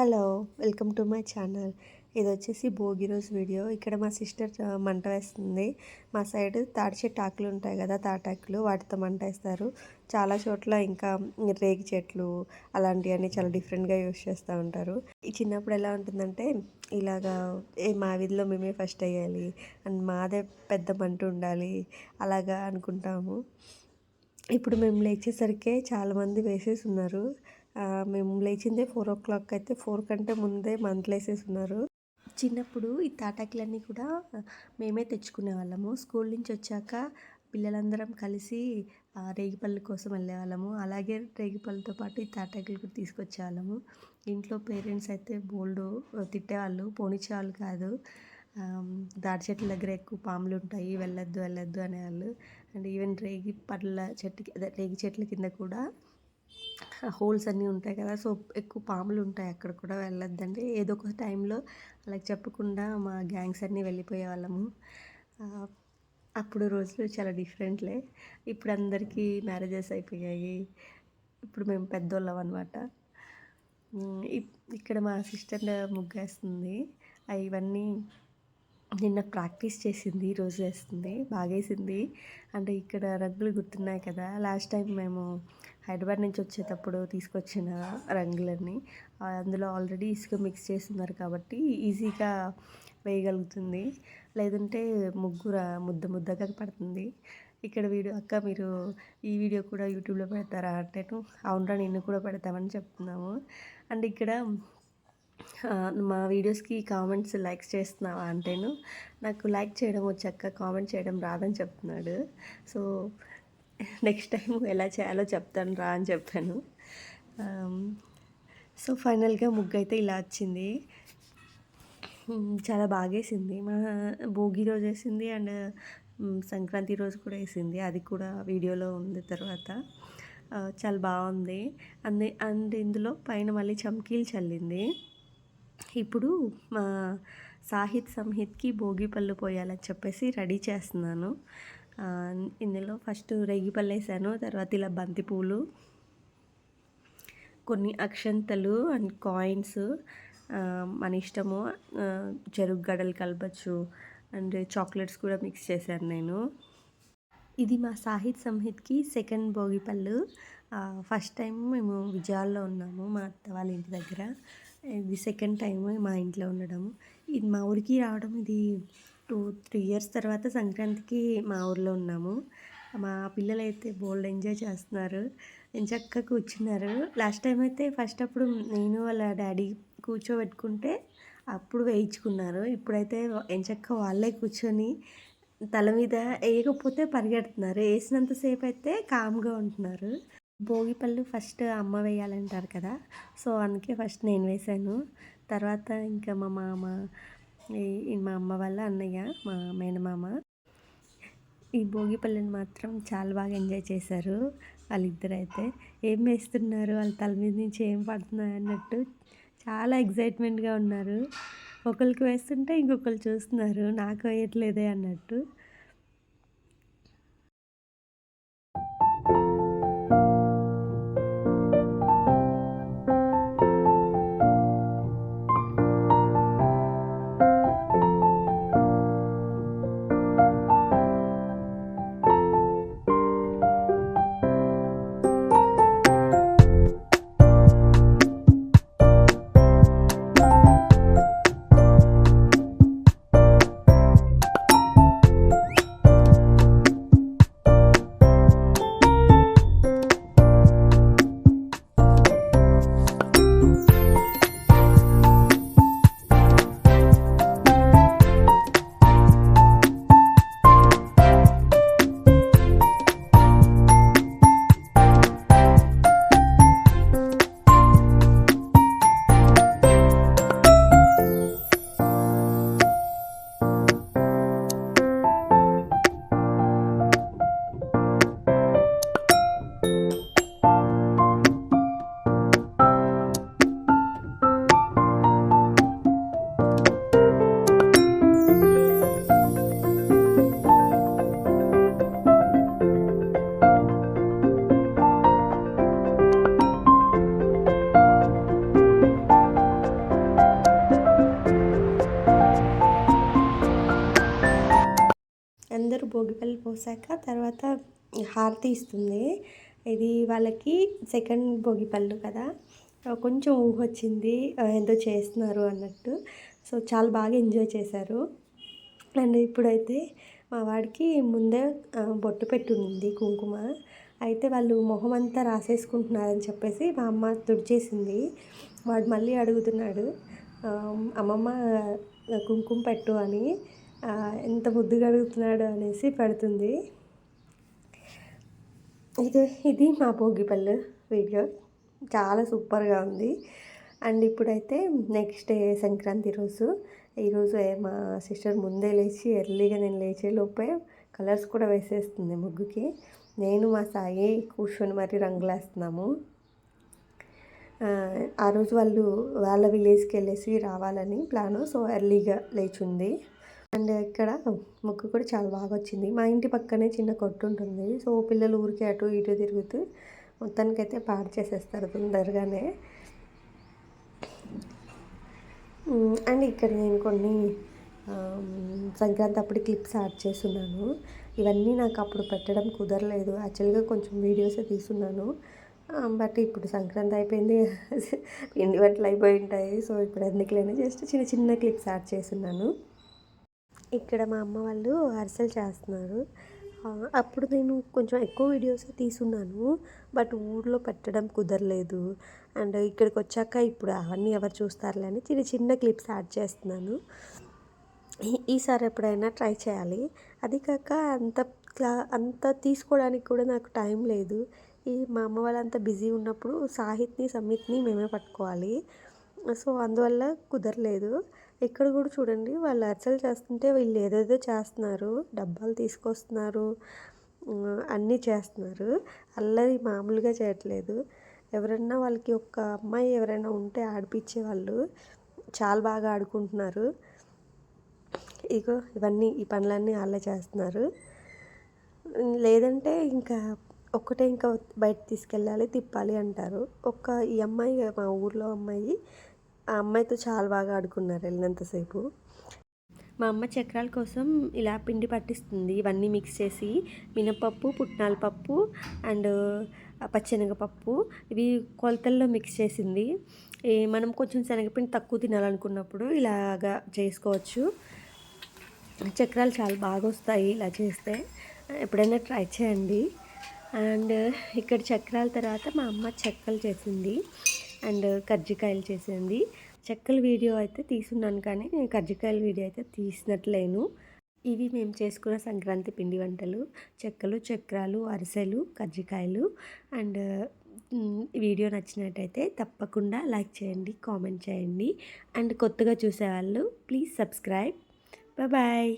Hello welcome to my channel. ఇది వచ్చేసి భోగి రోజు వీడియో. ఇక్కడ మా సిస్టర్ మంట వేస్తుంది. మా సైడ్ తాడి చెట్టు ఆకులు ఉంటాయి కదా తాటాకులు వాటితో మంట వేస్తారు. చాలా చోట్ల ఇంకా రేగి చెట్లు అలాంటివన్నీ చాలా డిఫరెంట్గా యూస్ చేస్తూ ఉంటారు. ఈ చిన్నప్పుడు ఎలా ఉంటుందంటే ఇలాగా ఏ మా వీధిలో మేమే ఫస్ట్ అయ్యాలి అండ్ మాదే పెద్ద మంట ఉండాలి అలాగా అనుకుంటాము. ఇప్పుడు మేము లేచేసరికి చాలామంది వేసేసి ఉన్నారు మేము లేచిందే ఫోర్ ఓ క్లాక్ అయితే ఫోర్ కంటే ముందే మంటలు ఉన్నారు చిన్నప్పుడు ఈ తాటాకులన్నీ కూడా మేమే తెచ్చుకునే వాళ్ళము. స్కూల్ నుంచి వచ్చాక పిల్లలందరం కలిసి రేగిపళ్ళు కోసం వెళ్ళేవాళ్ళము అలాగే రేగిపళ్ళతో పాటు ఈ తాటాకులు కూడా తీసుకొచ్చేవాళ్ళము ఇంట్లో పేరెంట్స్ అయితే బోల్డ్ తిట్టేవాళ్ళు పోనిచ్చేవాళ్ళు కాదు. దాడి చెట్ల దగ్గర ఎక్కువ పాములు ఉంటాయి వెళ్ళొద్దు వెళ్ళొద్దు అనేవాళ్ళు. అండ్ ఈవెన్ రేగి పళ్ళ చెట్టు అదే రేగి చెట్ల కింద కూడా హోల్స్ అన్నీ ఉంటాయి కదా సో ఎక్కువ పాములు ఉంటాయి అక్కడ కూడా వెళ్ళొద్దండి. ఏదో ఒక టైంలో అలా చెప్పకుండా మా గ్యాంగ్స్ అన్నీ వెళ్ళిపోయే వాళ్ళము. అప్పుడు రోజులు చాలా డిఫరెంట్లే. ఇప్పుడు అందరికీ మ్యారేజెస్ అయిపోయాయి. ఇప్పుడు మేము పెద్దోళ్ళం అనమాట ఇక్కడ మా సిస్టర్ ముగ్గేస్తుంది. ఇవన్నీ నిన్న ప్రాక్టీస్ చేసింది రోజు వేస్తుంది బాగేసింది. అంటే ఇక్కడ రంగులు గుర్తున్నాయి కదా. లాస్ట్ టైం మేము హైదరాబాద్ నుంచి వచ్చేటప్పుడు తీసుకొచ్చిన రంగులన్నీ అందులో ఆల్రెడీ ఇసుక మిక్స్ చేస్తున్నారు కాబట్టి ఈజీగా వేయగలుగుతుంది. లేదంటే ముగ్గుర ముద్ద ముద్దగా పడుతుంది. ఇక్కడ వీడియో అక్క మీరు ఈ వీడియో కూడా యూట్యూబ్లో పెడతారా? అంటే అవునరా నిన్ను కూడా పెడతామని చెప్తున్నాము. అండ్ ఇక్కడ మా వీడియోస్కి కామెంట్స్ లైక్స్ చేస్తున్నావా అంటేను. నాకు లైక్ చేయడం వచ్చాక కామెంట్ చేయడం రాదని చెప్తున్నాడు. సో నెక్స్ట్ టైం ఎలా చేయాలో చెప్తాను రా అని చెప్పాను. సో ఫైనల్గా ముగ్గు అయితే ఇలా వచ్చింది. చాలా బాగా వేసింది మా భోగి రోజు వేసింది అండ్ సంక్రాంతి రోజు కూడా వేసింది. అది కూడా వీడియోలో ఉంది తర్వాత. చాలా బాగుంది. అండ్ అండ్ ఇందులో పైన మళ్ళీ చమ్కీలు చల్లింది. ఇప్పుడు మా సాహిత్ సంహిత్కి భోగి పళ్ళు పోయాలని చెప్పేసి రెడీ చేస్తున్నాను. ఇందులో ఫస్ట్ రేగిపళ్ళు వేసాను తర్వాత ఇలా బంతిపూలు కొన్ని అక్షంతలు అండ్ కాయిన్స్ మన ఇష్టము చెరుకు గడలు కలపచ్చు అండ్ చాక్లెట్స్ కూడా మిక్స్ చేశాను నేను. ఇది మా సాహిత్ సంహిత్కి సెకండ్ భోగిపళ్ళు ఫస్ట్ టైం మేము విజయాల్లో ఉన్నాము మా అత్త వాళ్ళ ఇంటి దగ్గర. ఇది సెకండ్ టైం మా ఇంట్లో ఉండడం. ఇది మా ఊరికి రావడం ఇది టూ త్రీ ఇయర్స్ తర్వాత సంక్రాంతికి మా ఊర్లో ఉన్నాము. మా పిల్లలు అయితే బోల్డ్ ఎంజాయ్ చేస్తున్నారు చక్కగా కూర్చున్నారు. లాస్ట్ టైం అయితే ఫస్ట్ అప్పుడు నేను వాళ్ళ డాడీ కూర్చోబెట్టుకుంటే అప్పుడు వేయించుకున్నారు. ఇప్పుడైతే ఎంచక్క వాళ్ళే కూర్చొని తల మీద వేయకపోతే పరిగెడుతున్నారు. వేసినంతసేపు అయితే కామ్గా ఉంటున్నారు. భోగిపళ్ళు ఫస్ట్ అమ్మ వేయాలంటారు కదా. సో అందుకే ఫస్ట్ నేను వేశాను. తర్వాత ఇంకా మా మామ మా అమ్మ వాళ్ళ అన్నయ్య మా మేనమామ ఈ భోగిపల్లిని మాత్రం చాలా బాగా ఎంజాయ్ చేశారు. వాళ్ళిద్దరు అయితే ఏం వేస్తున్నారు? వాళ్ళ తల మీద నుంచి ఏం పడుతున్నాయి అన్నట్టు చాలా ఎగ్జైట్మెంట్గా ఉన్నారు. ఒకరికి వేస్తుంటే ఇంకొకరు చూస్తున్నారు. నాకు వేయట్లేదే అన్నట్టు. భోగిపల్లి పోసాక తర్వాత హారతి ఇస్తుంది. ఇది వాళ్ళకి సెకండ్ భోగిపళ్ళు కదా. కొంచెం ఊహ వచ్చింది. ఏదో చేస్తున్నారు అన్నట్టు. సో చాలా బాగా ఎంజాయ్ చేశారు. అండ్ ఇప్పుడైతే మా వాడికి ముందే బొట్టు పెట్టుంది కుంకుమ. అయితే వాళ్ళు మొహం అంతా రాసేసుకుంటున్నారని చెప్పేసి మా అమ్మ తుడిచేసింది. వాడు మళ్ళీ అడుగుతున్నాడు అమ్మమ్మ కుంకుమ పెట్టు అని. ఎంత ముద్దుగా అడుగుతున్నాడు అనేసి పడుతుంది. ఇది ఇది మా భోగిపల్లి వీడియో. చాలా సూపర్గా ఉంది. అండ్ ఇప్పుడైతే నెక్స్ట్ డే సంక్రాంతి రోజు. ఈరోజు మా సిస్టర్ ముందే లేచి ఎర్లీగా నేను లేచే లోపే కలర్స్ కూడా వేసేస్తుంది ముగ్గుకి. నేను మా సాయి కూర్చొని మరి రంగులేస్తున్నాము. ఆ రోజు వాళ్ళు వాళ్ళ విలేజ్కి వెళ్ళేసి రావాలని ప్లాను. సో ఎర్లీగా లేచుంది. అండ్ ఇక్కడ ముగ్గు కూడా చాలా బాగా వచ్చింది. మా ఇంటి పక్కనే చిన్న కొట్టు ఉంటుంది. సో పిల్లలు ఊరికే అటు ఇటు తిరుగుతూ మొత్తానికైతే పాడు చేసేస్తారు తొందరగానే. అండ్ ఇక్కడ నేను కొన్ని సంక్రాంతి అప్పుడు క్లిప్స్ యాడ్ చేస్తున్నాను. ఇవన్నీ నాకు అప్పుడు పెట్టడం కుదరలేదు. యాక్చువల్గా కొంచెం వీడియోసే తీసున్నాను బట్ ఇప్పుడు సంక్రాంతి అయిపోయింది. పిండి వంటలు అయిపోయి ఉంటాయి. సో ఇప్పుడు ఎందుకులేని జస్ట్ చిన్న చిన్న క్లిప్స్ యాడ్ చేస్తున్నాను. ఇక్కడ మా అమ్మ వాళ్ళు అరిసెలు చేస్తున్నారు. అప్పుడు నేను కొంచెం ఎక్కువ వీడియోస్ తీసున్నాను. బట్ ఊర్లో పెట్టడం కుదరలేదు. అండ్ ఇక్కడికి వచ్చాక ఇప్పుడు అవన్నీ ఎవరు చూస్తారులే అని చిన్న చిన్న క్లిప్స్ యాడ్ చేస్తున్నాను. ఈసారి ఎప్పుడైనా ట్రై చేయాలి. అది కాక అంత క్లా అంత తీసుకోవడానికి కూడా నాకు టైం లేదు. ఈ మా అమ్మ వాళ్ళంతా బిజీ ఉన్నప్పుడు సాహిత్ని సమిత్ని మేమే పట్టుకోవాలి. సో అందువల్ల కుదరలేదు. ఇక్కడ కూడా చూడండి వాళ్ళు అర్చలు చేస్తుంటే వీళ్ళు ఏదేదో చేస్తున్నారు డబ్బాలు తీసుకొస్తున్నారు అన్నీ చేస్తున్నారు. అల్లరి మామూలుగా చేయట్లేదు. ఎవరన్నా వాళ్ళకి ఒక అమ్మాయి ఎవరైనా ఉంటే ఆడిపించే వాళ్ళు చాలా బాగా ఆడుకుంటున్నారు. ఇగో ఇవన్నీ ఈ పనులన్నీ వాళ్ళే చేస్తున్నారు. లేదంటే ఇంకా ఒక్కటే ఇంకా బయట తీసుకెళ్ళాలి తిప్పాలి అంటారు. ఒక్క ఈ అమ్మాయి మా ఊర్లో అమ్మాయి ఆ అమ్మాయితో చాలా బాగా ఆడుకున్నారు వెళ్ళినంతసేపు మా అమ్మ చక్రాల కోసం ఇలా పిండి పట్టిస్తుంది. ఇవన్నీ మిక్స్ చేసి మినపప్పు పుట్నాల పప్పు అండ్ పచ్చెనగపప్పు ఇవి కొలతల్లో మిక్స్ చేసింది. మనం కొంచెం శనగపిండి తక్కువ తినాలనుకున్నప్పుడు ఇలాగా చేసుకోవచ్చు. చక్రాలు చాలా బాగా వస్తాయి ఇలా చేస్తే. ఎప్పుడైనా ట్రై చేయండి. అండ్ ఇక్కడ చక్రాల తర్వాత మా అమ్మ చెక్కలు చేసింది. అండ్ కజ్జికాయలు చేసింది. చెక్కల వీడియో అయితే తీసున్నాను కానీ కజ్జికాయల వీడియో అయితే తీసినట్లేను. ఇవి మేము చేసుకున్న సంక్రాంతి పిండి వంటలు. చెక్కలు చక్రాలు అరిసెలు కజ్జికాయలు అండ్ వీడియో నచ్చినట్టయితే తప్పకుండా లైక్ చేయండి కామెంట్ చేయండి. అండ్ కొత్తగా చూసేవాళ్ళు ప్లీజ్ సబ్స్క్రైబ్. బాయ్.